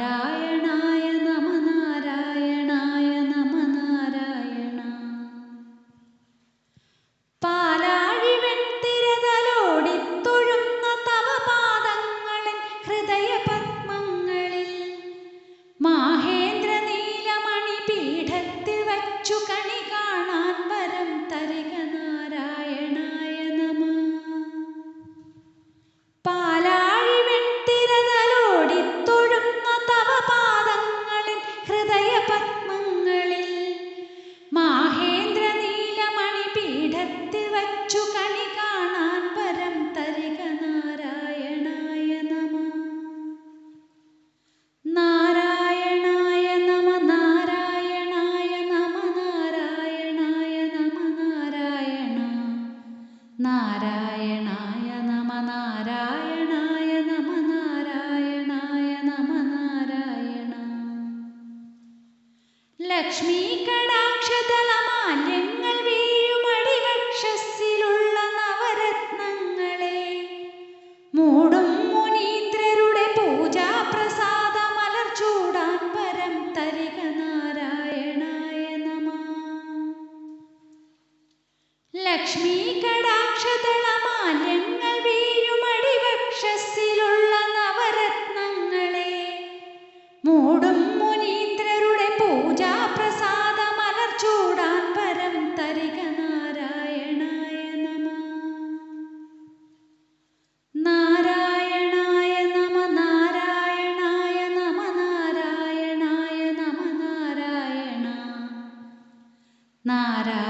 നാരായണായ നമ നാരായണായ നമ നാരായണ. പാലാഴിവൻ തിരതലോടിത്തൊഴുന്ന തവ പാദങ്ങളിൽ ഹൃദയ പത്മങ്ങളിൽ മാഹേന്ദ്ര നീലമണി പീഠത്തിൽ വച്ചു കണി നാരായണായ നമ നാരായണായ നമ നാരായണായ നമ നാരായണ. ലക്ഷ്മി കടാക്ഷതളമാല്യങ്ങൾ വീഴുമടിവക്ഷസ്സിലുള്ള നവരത്നങ്ങളെ. മൂടും മുനീന്ദ്രരുടെ പൂജാപ്രസാദമലർ ചൂടാൻ പരം തരിക ലക്ഷ്മി കടാക്ഷതളമാല്യങ്ങൾ വീഴുമടിവക്ഷസ്സിലുള്ള നവരത്നങ്ങളെ. മൂടും മുനീന്ദ്രരുടെ പൂജാപ്രസാദ മലർ ചൂടാൻ പരം തരിക നാരായണായ നമ. നാരായണായ നമ നാരായണായ നമ നാരായണായ നമ നാരായണ. നാരായണായ